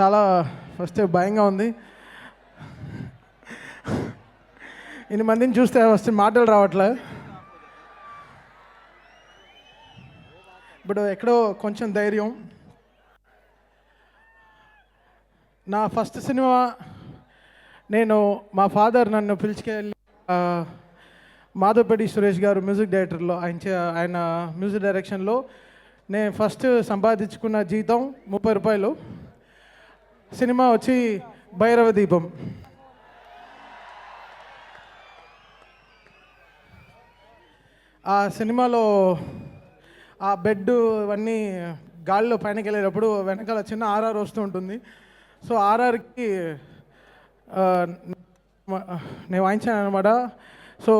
చాలా ఫస్ట్ భయంగా ఉంది. ఇన్ని మందిని చూస్తే ఫస్ట్ మాటలు రావట్లే. ఇప్పుడు ఎక్కడో కొంచెం ధైర్యం. నా ఫస్ట్ సినిమా నేను మా ఫాదర్ నన్ను పిలిచికెళ్ళి మాధవపేటి సురేష్ గారు మ్యూజిక్ డైరెక్టర్లో ఆయన చే- ఆయన మ్యూజిక్ డైరెక్షన్లో నేను ఫస్ట్ సంపాదించుకున్న జీతం ముప్పై రూపాయలు. సినిమా వచ్చి భైరవ దీపం. ఆ సినిమాలో ఆ బెడ్ ఇవన్నీ గాలిలో పైనకి వెళ్ళేటప్పుడు వెనకాల చిన్న ఆర్ఆర్ వస్తూ ఉంటుంది. సో ఆర్ఆర్కి నేను వాయించాను అనమాట సో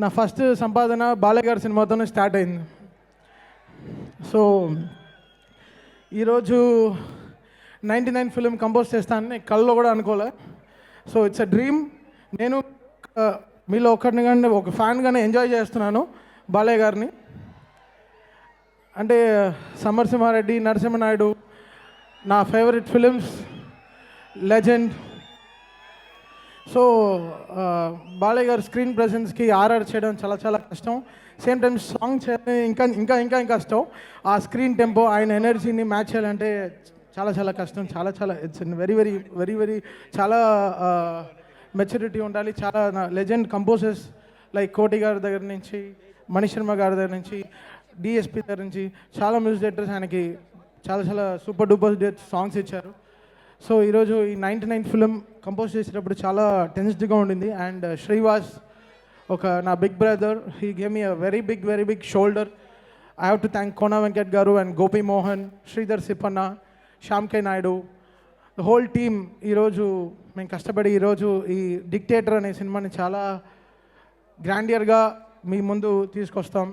నా ఫస్ట్ సంపాదన బాలయ్య గారి సినిమాతోనే స్టార్ట్ అయింది. సో ఈరోజు నైంటీ నైన్ ఫిలిం కంపోజ్ చేస్తానని కళ్ళలో కూడా అనుకోలే. So it's a dream. నేను మీలో ఒకరిని కానీ ఒక ఫ్యాన్గానే ఎంజాయ్ చేస్తున్నాను బాలయ్య గారిని. అంటే సమరసింహారెడ్డి నరసింహనాయుడు నా favourite films legend. So Balayya garu screen ప్రెజెన్స్కి RR చేయడం చాలా చాలా కష్టం. సేమ్ టైం సాంగ్ చేయడం ఇంకా ఇంకా ఇంకా ఇంకా కష్టం. ఆ స్క్రీన్ టెంపో ఆయన ఎనర్జీని మ్యాచ్ చేయాలంటే చాలా చాలా కష్టం చాలా చాలా it's very very very very చాలా uh, మెచ్యూరిటీ ఉండాలి. చాలా లెజెండ్ కంపోజర్స్ లైక్ కోటి గారి దగ్గర నుంచి మణి శర్మ గారి దగ్గర నుంచి డిఎస్పి దగ్గర నుంచి చాలా మ్యూజిక్ డైరెక్టర్స్ ఆయనకి చాలా చాలా సూపర్ డూపర్ సాంగ్స్ ఇచ్చారు. సో ఈరోజు ఈ నైంటీ నైన్ ఫిలిం కంపోజ్ చేసేటప్పుడు చాలా టెన్స్డ్గా ఉండింది. అండ్ శ్రీవాస్ uh, ఒక నా big brother he gave me a very big very big shoulder I have to thank Kona Venkat garu and Gopi Mohan Sridhar Seepana Shyam K Naidu. The whole team ఈరోజు మేము కష్టపడి ఈరోజు ఈ dictator అనే సినిమాని చాలా గ్రాండియర్గా మీ ముందు తీసుకొస్తాం.